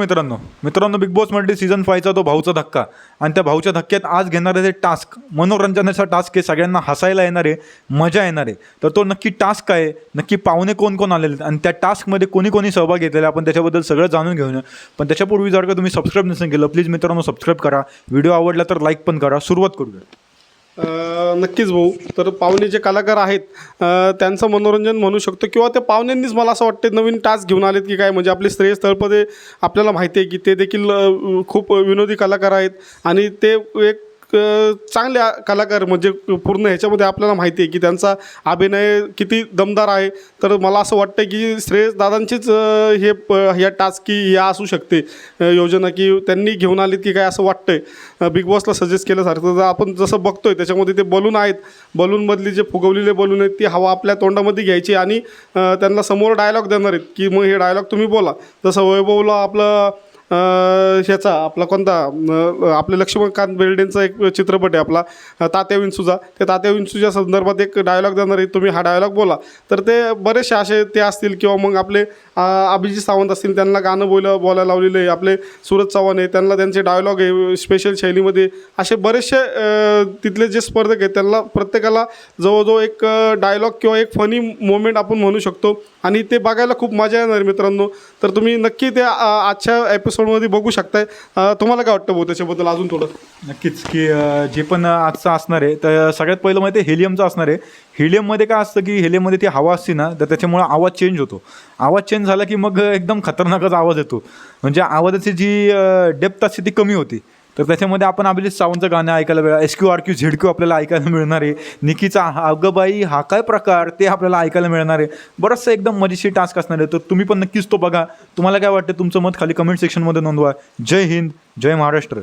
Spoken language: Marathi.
मित्रांनो मित्रांनो बिग बॉस मल्टी सीझन फायचा तो भाऊचा धक्का. आणि त्या भाऊच्या धक्क्यात आज घेणारे ते टास्क मनोरंजनाचा टास्क आहे सगळ्यांना हसायला येणार आहे मजा येणार आहे. तर तो नक्की टास्क काय आहे? नक्की पाहुणे कोण कोण आलेले आहेत? आणि त्या टास्कमध्ये कोणी कोणी सहभाग घेतलेला आहे? आपण त्याच्याबद्दल सगळं जाणून घेऊया पण त्याच्यापूर्वी जर का तुम्ही सबस्क्राईब नसेल केलं प्लीज मित्रांनो सबस्क्राईब करा. व्हिडिओ आवडला तर लाईक पण करा. सुरुवात करूया. नक्कीच भाऊ. तर पाहुणे जे कलाकार आहेत त्यांचं मनोरंजन म्हणू शकतो किंवा त्या पाहुण्यांनीच मला असं वाटते नवीन टास्क घेऊन आलेत की काय म्हणजे आपले श्रेयस तळपदे आपल्याला माहिती आहे की ते देखील खूप विनोदी कलाकार आहेत आणि ते एक चांगल्या कलाकार म्हणजे पूर्ण ह्याच्यामध्ये आपल्याला माहिती आहे की त्यांचा अभिनय किती दमदार आहे. तर मला असं वाटतं की श्रेयस दादांचीच हे प ह्या टास्क की या असू शकते. योजना की त्यांनी घेऊन आलीत की काय असं वाटतंय. बिग बॉसला सजेस्ट केल्यासारखं तर आपण जसं बघतोय त्याच्यामध्ये ते बलून आहेत. बलूनमधली जे फुगवलेले बलून आहेत ती हवा आपल्या तोंडामध्ये घ्यायची आणि त्यांना समोर डायलॉग देणार आहेत की मग हे डायलॉग तुम्ही बोला. जसं वैभवला आपलं ह्याचा आपला कोणता आपले लक्ष्मणकांत बेर्डेंचा एक चित्रपट आहे आपला तात्या विंचूचा. ते तात्या विंचूच्या संदर्भात एक डायलॉग देणार आहे. तुम्ही हा डायलॉग बोला. तर ते बरेचसे असे ते असतील किंवा मग आपले अभिजित सावंत असतील त्यांना गाणं बोला बोलायला लावलेलं आहे. आपले सूरज चव्हाण आहे त्यांना त्यांचे डायलॉग आहे स्पेशल शैलीमध्ये. असे बरेचसे तिथले जे स्पर्धक आहेत त्यांना प्रत्येकाला जवळजवळ एक डायलॉग किंवा एक फनी मोमेंट आपण म्हणू शकतो. आणि ते बघायला खूप मजा येणार मित्रांनो. तर तुम्ही नक्की त्या आजच्या एपिसोड एपिसोडमध्ये बघू शकताय. तुम्हाला काय वाटतं भाऊ त्याच्याबद्दल अजून थोडं? नक्कीच की जे पण आजचं असणार आहे तर सगळ्यात पहिलं माहिती आहे हेलियमचं असणार आहे. हेलियममध्ये काय असतं की हेलियममध्ये ती हवा असते ना तर त्याच्यामुळे आवाज चेंज होतो. आवाज चेंज झाला की मग एकदम खतरनाकच आवाज येतो. म्हणजे आवाजाची जी डेप्थ असते ती कमी होती. तर त्याच्यामध्ये आपण अभिजित सावंतचं गाणं ऐकायला मिळालं S Q R Q Z Q आपल्याला ऐकायला मिळणार आहे. निकीचा हा हा काय प्रकार? ते आपल्याला ऐकायला मिळणार आहे. बरंचसं एकदम मजेशीर टास्क असणार आहे. तर तुम्ही पण नक्कीच तो बघा. तुम्हाला काय वाटतं? तुमचं मत खाली कमेंट सेक्शनमध्ये नोंदवा. जय हिंद जय महाराष्ट्र.